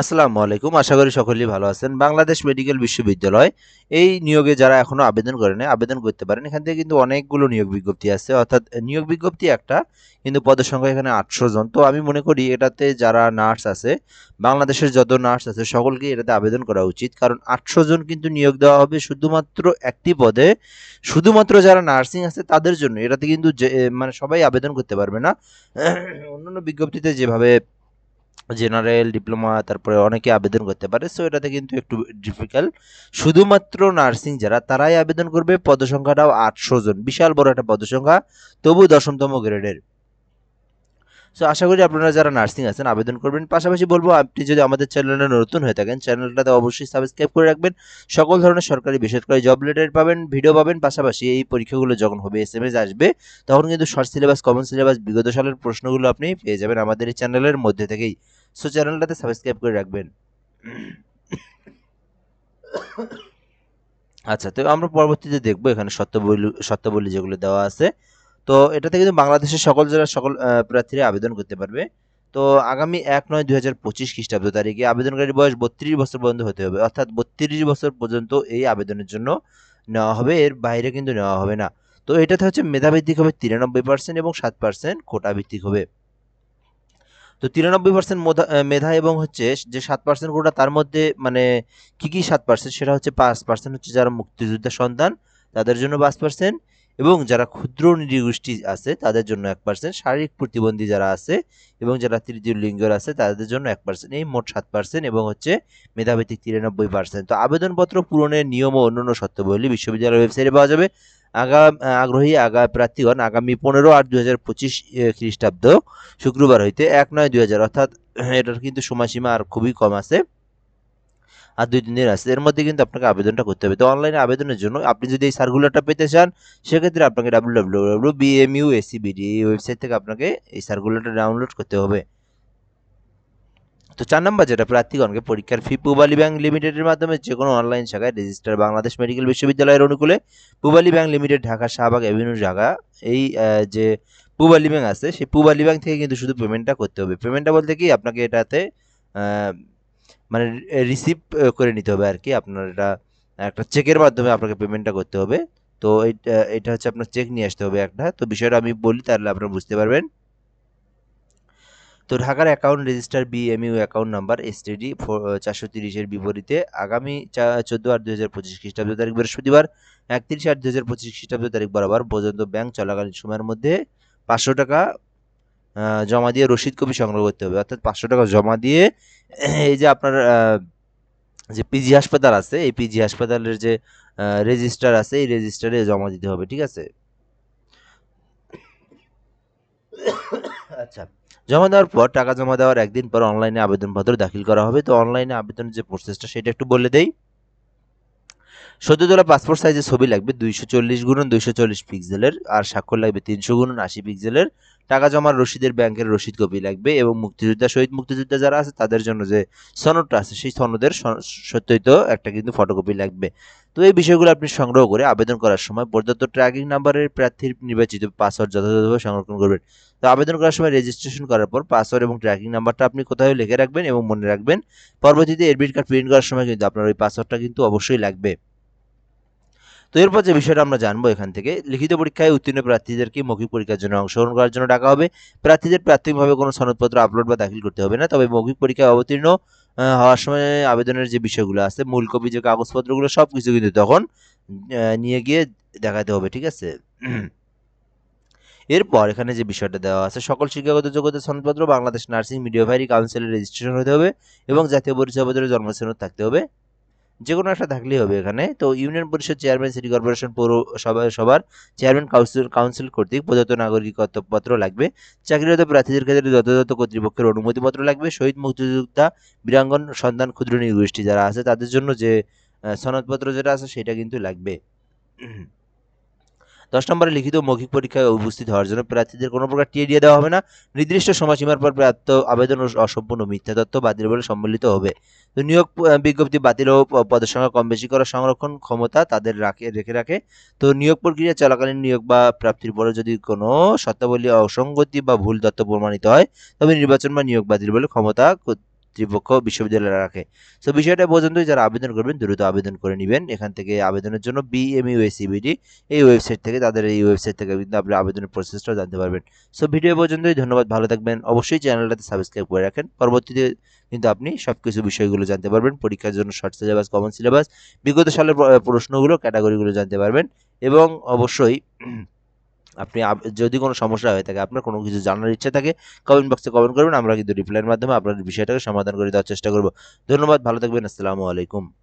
আসসালামু আলাইকুম। আশা করি সকলেই ভালো আছেন। বাংলাদেশ মেডিকেল বিশ্ববিদ্যালয় এই নিয়োগে যারা এখনও আবেদন করেন আবেদন করতে পারেন। এখান থেকে কিন্তু অনেকগুলো নিয়োগ বিজ্ঞপ্তি আছে। অর্থাৎ নিয়োগ বিজ্ঞপ্তি একটা, কিন্তু পদের সংখ্যা এখানে আটশো জন। তো আমি মনে করি এটাতে যারা নার্স আছে, বাংলাদেশের যত নার্স আছে, সকলকে এটাতে আবেদন করা উচিত। কারণ আটশো জন কিন্তু নিয়োগ দেওয়া হবে শুধুমাত্র একটি পদে। শুধুমাত্র যারা নার্সিং আছে, তাদের জন্য। এটাতে কিন্তু মানে সবাই আবেদন করতে পারবে না। অন্যান্য বিজ্ঞপ্তিতে যেভাবে জেনারেল ডিপ্লোমা তারপরে অনেকে আবেদন করতে পারে। সো এটাতে কিন্তু একটু ডিফিকাল্ট শুধুমাত্র নার্সিং যারা, তারাই আবেদন করবে। পদসংখ্যাটাও আটশো জন। বিশাল বড় একটা পদসংখ্যা। তবু দশমতম গ্রেডের সো আশা করি আপনারা যারা নার্সিং আছেন, আবেদন করবেন। পাশাপাশি বলব, আপনি যদি আমাদের চ্যানেলে নতুন হয়ে থাকেন চ্যানেলটাতে অবশ্যই সাবস্ক্রাইব করে রাখবেন। সকল ধরনের সরকারি, বেসরকারি জব লেটার পাবেন ভিডিও পাবেন। পাশাপাশি এই পরীক্ষাগুলো যখন হবে এস এম এস আসবে, তখন কিন্তু শর্ট সিলেবাস কমন সিলেবাস বিগত সালের প্রশ্নগুলো আপনি পেয়ে যাবেন আমাদের এই চ্যানেলের মধ্যে থেকেই। সো চ্যানেলটাতে সাবস্ক্রাইব করে রাখবেন। আচ্ছা তো আমরা পরবর্তীতে দেখব এখানে সত্যবলী, সত্যাবলী যেগুলো দেওয়া আছে। তো এটাতে কিন্তু বাংলাদেশের সকল জেলার সকল প্রার্থীরা আবেদন করতে পারবে। তো আগামী এক নয় দুই হাজার পঁচিশ খ্রিস্টাব্দ তারিখে আবেদনকারী বয়স বত্রিশ বছর পর্যন্ত হতে হবে। অর্থাৎ বত্রিশ বছর পর্যন্ত এই আবেদনের জন্য নেওয়া হবে, এর বাইরে কিন্তু নেওয়া হবে না। তো এটাতে হচ্ছে মেধাভিত্তিক হবে তিরানব্বই পার্সেন্ট এবং সাত পার্সেন্ট কোটা ভিত্তিক হবে। তো তিরানব্বই পার্সেন্ট মেধা এবং হচ্ছে যে সাত পার্সেন্ট কোটা, তার মধ্যে মানে কি কি সাত পার্সেন্ট? সেটা হচ্ছে পাঁচ পার্সেন্ট হচ্ছে যারা মুক্তিযোদ্ধা সন্তান, তাদের জন্য পাঁচ পার্সেন্ট। এবং যারা ক্ষুদ্র নৃগোষ্ঠী আছে, তাদের জন্য এক পার্সেন্ট শারীরিক প্রতিবন্ধী যারা আছে এবং যারা তৃতীয় লিঙ্গের আছে, তাদের জন্য এক পার্সেন্ট এই মোট সাত পার্সেন্ট এবং হচ্ছে মেধাভিত্তিক তিরানব্বই পার্সেন্ট তো আবেদনপত্র পূরণের নিয়ম ও অন্যান্য শর্তাবলী বিশ্ববিদ্যালয়ের ওয়েবসাইটে পাওয়া যাবে। আগাম আগ্রহী আগা প্রার্থীগণ আগামী পনেরো আট দুই হাজার পঁচিশ খ্রিস্টাব্দ শুক্রবার হইতে এক নয় দুই হাজার, অর্থাৎ এটার কিন্তু সময়সীমা আর খুবই কম আছে। আর দুই তিন দিন আছে এর মধ্যে কিন্তু আপনাকে আবেদনটা করতে হবে। তো অনলাইনে আবেদনের জন্য আপনি যদি এই সার্কুলারটা পেতে চান, সেক্ষেত্রে আপনাকে W W W BMU ACBD এই ওয়েবসাইট থেকে আপনাকে এই সার্কুলারটা ডাউনলোড করতে হবে। তো চার নম্বর যেটা, প্রার্থীগণকে পরীক্ষার ফি পূবালী ব্যাংক লিমিটেডের মাধ্যমে যে কোনো অনলাইন শাখায় রেজিস্টার বাংলাদেশ মেডিকেল বিশ্ববিদ্যালয়ের অনুকূলে Pubali bank limited Dhaka Shahbag avenue জায়গা এই যে পূবালী ব্যাংক আছে, সেই পূবালী ব্যাংক থেকে কিন্তু শুধু পেমেন্টটা করতে হবে। পেমেন্টটা বলতে কি, আপনাকে এটাতে মানে রিসিভ করে নিতে হবে আর কি আপনার এটা, একটা চেকের মাধ্যমে আপনাকে পেমেন্টটা করতে হবে। তো এইটা এটা হচ্ছে আপনার চেক নিয়ে আসতে হবে একটা। তো বিষয়টা আমি বলি, তাহলে আপনারা বুঝতে পারবেন। তো ঢাকার account register BMU account number STD চারশো তিরিশের বিপরীতে আগামী চা, চোদ্দ আট দু হাজার পঁচিশ খ্রিস্টাব্দ তারিখ বৃহস্পতিবার, একত্রিশ আট দু হাজার পঁচিশ খ্রিস্টাব্দ তারিখ বরাবর পর্যন্ত ব্যাংক চলাকালীন সময়ের মধ্যে পাঁচশো টাকা জমা দিয়ে রসিদ কপি সংগ্রহ করতে হবে। অর্থাৎ পাঁচশো টাকা জমা দিয়ে এই যে আপনার যে পিজি হাসপাতাল আছে, এই পিজি হাসপাতালের যে রেজিস্টার আছে, এই রেজিস্টারে জমা দিতে হবে, ঠিক আছে? আচ্ছা জমা দেওয়ার পর টাকা জমা দেওয়ার একদিন পর অনলাইনে আবেদনপত্র দাখিল করা হবে। তো অনলাইনে আবেদনের যে প্রসেসটা সেটা একটু বলে দেই। সদ্য তোলা পাসপোর্ট সাইজের ছবি লাগবে দুইশো চল্লিশ গুণন দুইশো চল্লিশ পিক্সেলের আর স্বাক্ষর লাগবে তিনশো গুণন আশি পিক্সেলের টাকা জমার রসিদের ব্যাংকের রসিদ কপি লাগবে এবং মুক্তিযোদ্ধা শহীদ মুক্তিযোদ্ধা যারা আছে, তাদের জন্য যে সনদটা আছে, সেই সনদের স- সত্যায়িত একটা কিন্তু ফটোকপি লাগবে। তো এই বিষয়গুলো আপনি সংগ্রহ করে আবেদন করার সময় পর্যাপ্ত ট্র্যাকিং নাম্বারের প্রার্থীর নির্বাচিত পাসওয়ার্ড যথাযথভাবে সংরক্ষণ করবেন। তো আবেদন করার সময় রেজিস্ট্রেশন করার পর পাসওয়ার্ড এবং ট্র্যাকিং নাম্বারটা আপনি কোথাও লিখে রাখবেন এবং মনে রাখবেন। পরবর্তীতে এডমিট কার্ড প্রিন্ট করার সময় কিন্তু আপনার ওই পাসওয়ার্ডটা কিন্তু অবশ্যই লাগবে। তো এরপর যে বিষয়টা আমরা জানব এখান থেকে, লিখিত পরীক্ষায় উত্তীর্ণ প্রার্থীদেরকে মৌখিক পরীক্ষার জন্য অংশগ্রহণ করার জন্য ডাকা হবে? প্রার্থীদের প্রাথমিকভাবে কোনো সনদপত্র আপলোড বা দাখিল করতে হবে না, তবে মৌখিক পরীক্ষায় অবতীর্ণ হওয়ার সময় আবেদনের যে বিষয়গুলো আছে মূল কপি যে কাগজপত্রগুলো সব কিছু কিন্তু তখন নিয়ে গিয়ে দেখাতে হবে, ঠিক আছে? এরপর এখানে যে বিষয়টা দেওয়া আছে, সকল শিক্ষাগত যোগ্যতা সনদপত্র বাংলাদেশ নার্সিং মিডিওভারি কাউন্সিলের রেজিস্ট্রেশন হতে হবে এবং জাতীয় পরিচয়পত্রের জন্মসনদ থাকতে হবে। যে কোনো একটা থাকলেই হবে এখানে। তো ইউনিয়ন পরিষদ চেয়ারম্যান, সিটি কর্পোরেশন, পৌর সভা সবার চেয়ারম্যান, কাউন্সিল কাউন্সিল কর্তৃক প্রদত্ত নাগরিকত্বপত্র লাগবে। চাকরিরত প্রার্থীদের ক্ষেত্রে যথাযথ কর্তৃপক্ষের অনুমতিপত্র লাগবে। শহীদ মুক্তিযোদ্ধা বীরাঙ্গন সন্তান ক্ষুদ্র গোষ্ঠী যারা আছে, তাদের জন্য যে সনদপত্র যেটা আছে, সেটা কিন্তু লাগবে। দশ নম্বরে লিখিত মৌখিক পরীক্ষায় উপস্থিত হওয়ার জন্য প্রার্থীদের কোনো প্রকার টিএ দিয়ে দেওয়া হবে না। নির্দিষ্ট সময়সীমার পর প্রাপ্ত আবেদন অসম্পূর্ণ মিথ্যা তথ্য বাতিল বলে সম্মিলিত হবে। তো নিয়োগ বিজ্ঞপ্তি বাতিল ও পদের সংখ্যা কম বেশি করার সংরক্ষণ ক্ষমতা তাদের রাখে, রেখে রাখে। তো নিয়োগ প্রক্রিয়া চলাকালীন নিয়োগ বা প্রাপ্তির পরে যদি কোনো শর্তাবলী, অসঙ্গতি বা ভুল তথ্য প্রমাণিত হয়, তবে নির্বাচন বা নিয়োগ বাতিল বলে ক্ষমতা কর্তৃপক্ষ বিশ্ববিদ্যালয়ে রাখে। সো বিষয়টা পর্যন্তই। যারা আবেদন করবেন, দ্রুত আবেদন করে নেবেন। এখান থেকে আবেদনের জন্য বিএমইউ সিবিডি এই ওয়েবসাইট থেকে, তাদের এই ওয়েবসাইট থেকে কিন্তু আপনি আবেদনের প্রসেসটাও জানতে পারবেন। সো ভিডিও পর্যন্তই। ধন্যবাদ। ভালো থাকবেন। অবশ্যই চ্যানেলটাতে সাবস্ক্রাইব করে রাখেন। পরবর্তীতে কিন্তু আপনি সব কিছু বিষয়গুলো জানতে পারবেন। পরীক্ষার জন্য শর্ট সিলেবাস কমন সিলেবাস বিগত সালের প্রশ্নগুলো ক্যাটাগরিগুলো জানতে পারবেন। এবং অবশ্যই আপনি যদি কোনো সমস্যা হয়ে থাকে, আপনার কোনো কিছু জানার ইচ্ছা থাকে কমেন্ট বক্সে কমেন্ট করবেন, আমরা কিন্তু রিপ্লাইয়ের মাধ্যমে আপনার বিষয়টাকে সমাধান করে দেওয়ার চেষ্টা করব। ধন্যবাদ, ভালো থাকবেন, আসসালামু আলাইকুম।